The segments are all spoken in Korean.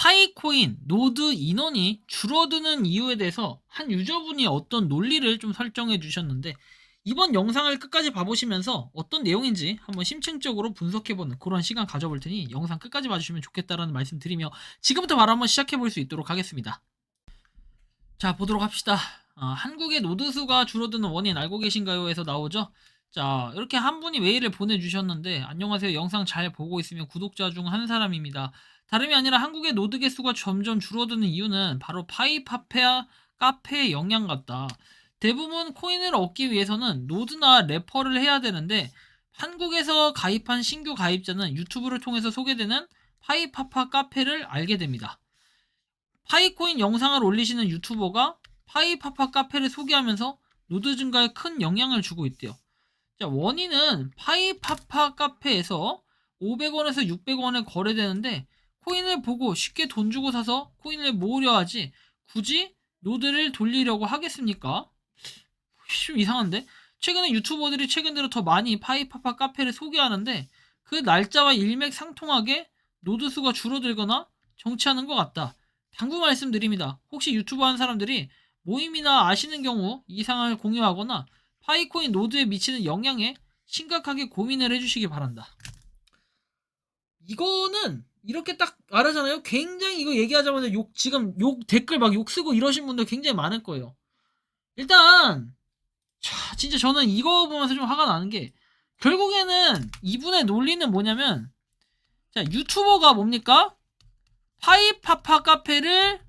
파이코인 노드 인원이 줄어드는 이유에 대해서 한 유저분이 어떤 논리를 좀 설정해 주셨는데 이번 영상을 끝까지 봐보시면서 어떤 내용인지 한번 심층적으로 분석해보는 그런 시간 가져볼 테니 영상 끝까지 봐주시면 좋겠다라는 말씀 드리며 지금부터 바로 한번 시작해볼 수 있도록 하겠습니다. 자 보도록 합시다. 아, 한국의 노드 수가 줄어드는 원인 알고 계신가요? 에서 나오죠. 자 이렇게 한 분이 메일을 보내주셨는데 안녕하세요. 영상 잘 보고 있으면 구독자 중 한 사람입니다. 다름이 아니라 한국의 노드 개수가 점점 줄어드는 이유는 바로 파이파페아 카페의 영향 같다. 대부분 코인을 얻기 위해서는 노드나 레퍼를 해야 되는데 한국에서 가입한 신규 가입자는 유튜브를 통해서 소개되는 파이파파 카페를 알게 됩니다. 파이코인 영상을 올리시는 유튜버가 파이파파 카페를 소개하면서 노드 증가에 큰 영향을 주고 있대요. 자, 원인은 파이파파 카페에서 500원에서 600원에 거래되는데 코인을 보고 쉽게 돈 주고 사서 코인을 모으려 하지 굳이 노드를 돌리려고 하겠습니까? 좀 이상한데? 최근에 유튜버들이 최근 들어 더 많이 파이파파 카페를 소개하는데 그 날짜와 일맥상통하게 노드 수가 줄어들거나 정치하는 것 같다. 당부 말씀드립니다. 혹시 유튜브 하는 사람들이 모임이나 아시는 경우 이 상황을 공유하거나 파이코인 노드에 미치는 영향에 심각하게 고민을 해주시기 바란다. 이거는 이렇게 딱 말하잖아요. 굉장히 이거 얘기하자마자 욕 지금 욕 댓글 막 욕 쓰고 이러신 분들 굉장히 많을 거예요. 일단 자, 진짜 저는 이거 보면서 좀 화가 나는 게 결국에는 이분의 논리는 뭐냐면 자, 유튜버가 뭡니까? 파이파파 카페를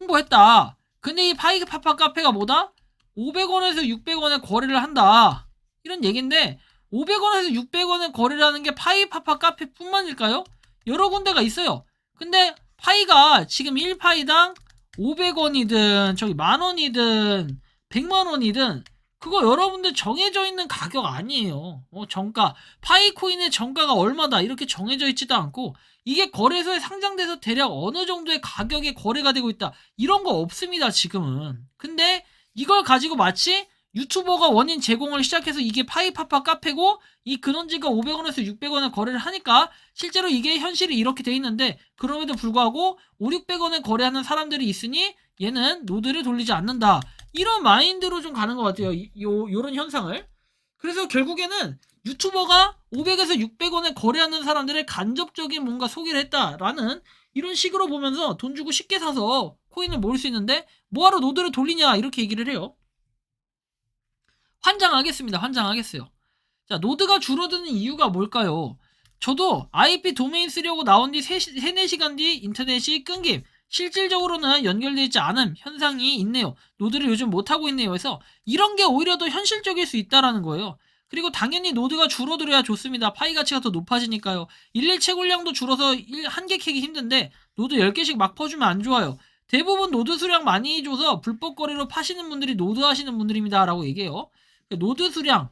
홍보했다. 근데 이 파이파파 카페가 뭐다? 500원에서 600원에 거래를 한다. 이런 얘기인데 500원에서 600원에 거래를 하는 게 파이파파 카페뿐만일까요? 여러 군데가 있어요. 근데 파이가 지금 1파이당 500원이든 저기 만원이든 100만원이든 그거 여러분들 정해져 있는 가격 아니에요. 어, 정가. 파이코인의 정가가 얼마다 이렇게 정해져 있지도 않고 이게 거래소에 상장돼서 대략 어느 정도의 가격에 거래가 되고 있다. 이런 거 없습니다, 지금은. 근데 이걸 가지고 마치 유튜버가 원인 제공을 시작해서 이게 파이파파 카페고 이 근원지가 500원에서 600원에 거래를 하니까 실제로 이게 현실이 이렇게 돼 있는데 그럼에도 불구하고 5, 600원에 거래하는 사람들이 있으니 얘는 노드를 돌리지 않는다. 이런 마인드로 좀 가는 것 같아요. 이- 요, 요런 현상을. 그래서 결국에는 유튜버가 500에서 600원에 거래하는 사람들의 간접적인 뭔가 소개를 했다라는 이런 식으로 보면서 돈 주고 쉽게 사서 코인을 모을 수 있는데 뭐하러 노드를 돌리냐 이렇게 얘기를 해요. 환장하겠습니다. 환장하겠어요. 자, 노드가 줄어드는 이유가 뭘까요? 저도 IP 도메인 쓰려고 나온 뒤 3, 4시간 뒤 인터넷이 끊김. 실질적으로는 연결되어 있지 않은 현상이 있네요. 노드를 요즘 못하고 있네요. 그래서 이런 게 오히려 더 현실적일 수 있다라는 거예요. 그리고 당연히 노드가 줄어들어야 좋습니다. 파이 가치가 더 높아지니까요. 일일 채굴량도 줄어서 한 개 캐기 힘든데 노드 10개씩 막 퍼주면 안 좋아요. 대부분 노드 수량 많이 줘서 불법 거래로 파시는 분들이 노드 하시는 분들입니다. 라고 얘기해요. 노드 수량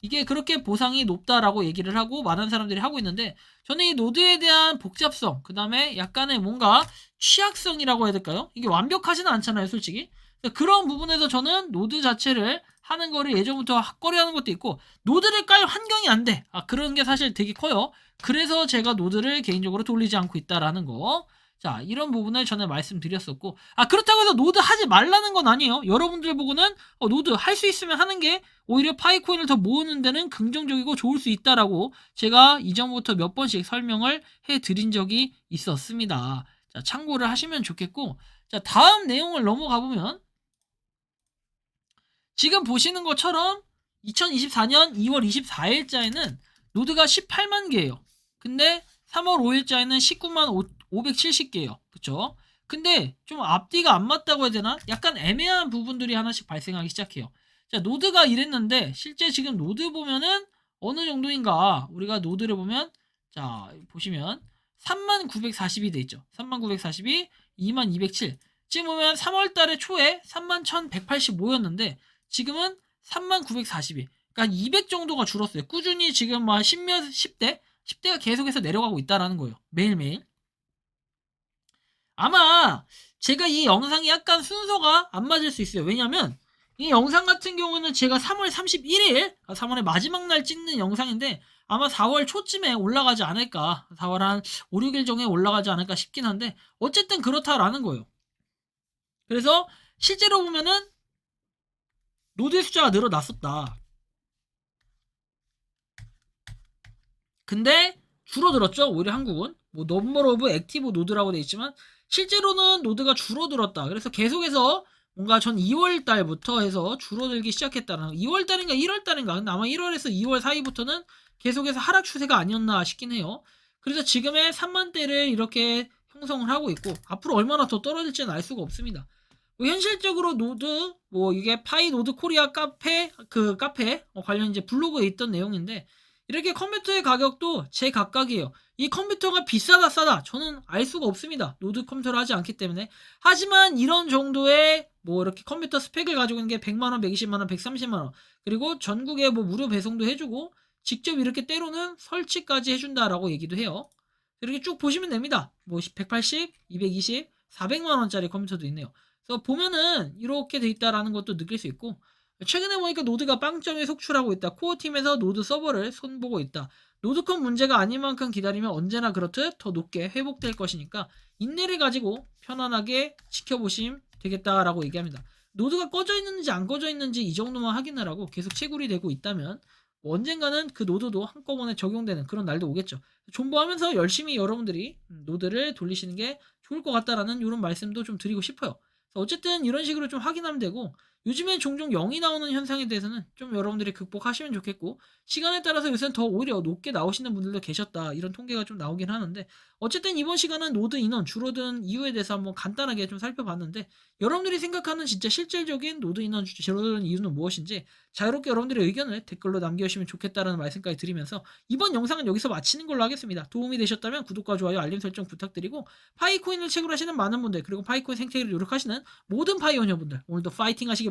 이게 그렇게 보상이 높다라고 얘기를 하고 많은 사람들이 하고 있는데 저는 이 노드에 대한 복잡성 그 다음에 약간의 뭔가 취약성이라고 해야 될까요? 이게 완벽하지는 않잖아요 솔직히 그런 부분에서 저는 노드 자체를 하는 거를 예전부터 핫거리하는 것도 있고 노드를 깔 환경이 안 돼. 아 그런 게 사실 되게 커요. 그래서 제가 노드를 개인적으로 돌리지 않고 있다라는 거. 자 이런 부분을 전에 말씀드렸었고 아 그렇다고 해서 노드 하지 말라는 건 아니에요. 여러분들 보고는 어, 노드 할 수 있으면 하는 게 오히려 파이코인을 더 모으는 데는 긍정적이고 좋을 수 있다라고 제가 이전부터 몇 번씩 설명을 해드린 적이 있었습니다. 자 참고를 하시면 좋겠고 자 다음 내용을 넘어가 보면 지금 보시는 것처럼 2024년 2월 24일자에는 노드가 18만 개예요. 근데 3월 5일자에는 19만 570개예요. 그쵸? 근데 좀 앞뒤가 안 맞다고 해야 되나? 약간 애매한 부분들이 하나씩 발생하기 시작해요. 자, 노드가 이랬는데 실제 지금 노드 보면은 어느 정도인가? 우리가 노드를 보면 자, 보시면 3940이 돼 있죠. 3940이 2207. 지금 보면 3월 달에 초에 31,185였는데 지금은 3942. 그러니까 200 정도가 줄었어요. 꾸준히 지금 막 10몇 10대 10대가 계속해서 내려가고 있다라는 거예요. 매일매일. 아마 제가 이 영상이 약간 순서가 안 맞을 수 있어요. 왜냐면 이 영상 같은 경우는 제가 3월 31일, 3월의 마지막 날 찍는 영상인데 아마 4월 초쯤에 올라가지 않을까. 4월 한 5, 6일 정에 올라가지 않을까 싶긴 한데 어쨌든 그렇다라는 거예요. 그래서 실제로 보면은 노드의 숫자가 늘어났었다. 근데 줄어들었죠. 오히려 한국은 뭐 넘버 오브 액티브 노드라고 돼 있지만 실제로는 노드가 줄어들었다. 그래서 계속해서 뭔가 전 2월 달부터 해서 줄어들기 시작했다는 2월 달인가 1월 달인가 근데 아마 1월에서 2월 사이부터는 계속해서 하락 추세가 아니었나 싶긴 해요. 그래서 지금의 3만 대를 이렇게 형성을 하고 있고 앞으로 얼마나 더 떨어질지는 알 수가 없습니다. 뭐 현실적으로 노드 뭐 이게 파이 노드 코리아 카페 그 카페 어, 관련 이제 블로그에 있던 내용인데 이렇게 컴퓨터의 가격도 제 각각이에요. 이 컴퓨터가 비싸다 싸다 저는 알 수가 없습니다. 노드 컴퓨터를 하지 않기 때문에 하지만 이런 정도의 뭐 이렇게 컴퓨터 스펙을 가지고 있는 게 100만 원, 120만 원, 130만 원 그리고 전국에 뭐 무료 배송도 해 주고 직접 이렇게 때로는 설치까지 해 준다라고 얘기도 해요. 이렇게 쭉 보시면 됩니다. 뭐 180, 220, 400만 원짜리 컴퓨터도 있네요. 그래서 보면은 이렇게 돼 있다라는 것도 느낄 수 있고 최근에 보니까 노드가 빵점에 속출하고 있다. 코어 팀에서 노드 서버를 손보고 있다. 노드컴 문제가 아닌 만큼 기다리면 언제나 그렇듯 더 높게 회복될 것이니까 인내를 가지고 편안하게 지켜보시면 되겠다라고 얘기합니다. 노드가 꺼져 있는지 안 꺼져 있는지 이 정도만 확인을 하고 계속 채굴이 되고 있다면 뭐 언젠가는 그 노드도 한꺼번에 적용되는 그런 날도 오겠죠. 존버하면서 열심히 여러분들이 노드를 돌리시는 게 좋을 것 같다라는 이런 말씀도 좀 드리고 싶어요. 어쨌든 이런 식으로 좀 확인하면 되고 요즘에 종종 0이 나오는 현상에 대해서는 좀 여러분들이 극복하시면 좋겠고 시간에 따라서 요새는 더 오히려 높게 나오시는 분들도 계셨다 이런 통계가 좀 나오긴 하는데 어쨌든 이번 시간은 노드 인원 줄어든 이유에 대해서 한번 간단하게 좀 살펴봤는데 여러분들이 생각하는 진짜 실질적인 노드 인원 줄어드는 이유는 무엇인지 자유롭게 여러분들의 의견을 댓글로 남겨주시면 좋겠다라는 말씀까지 드리면서 이번 영상은 여기서 마치는 걸로 하겠습니다. 도움이 되셨다면 구독과 좋아요 알림 설정 부탁드리고 파이코인을 채굴하시는 많은 분들 그리고 파이코인 생태계를 노력하시는 모든 파이오니어분들 오늘도 파이팅 하시기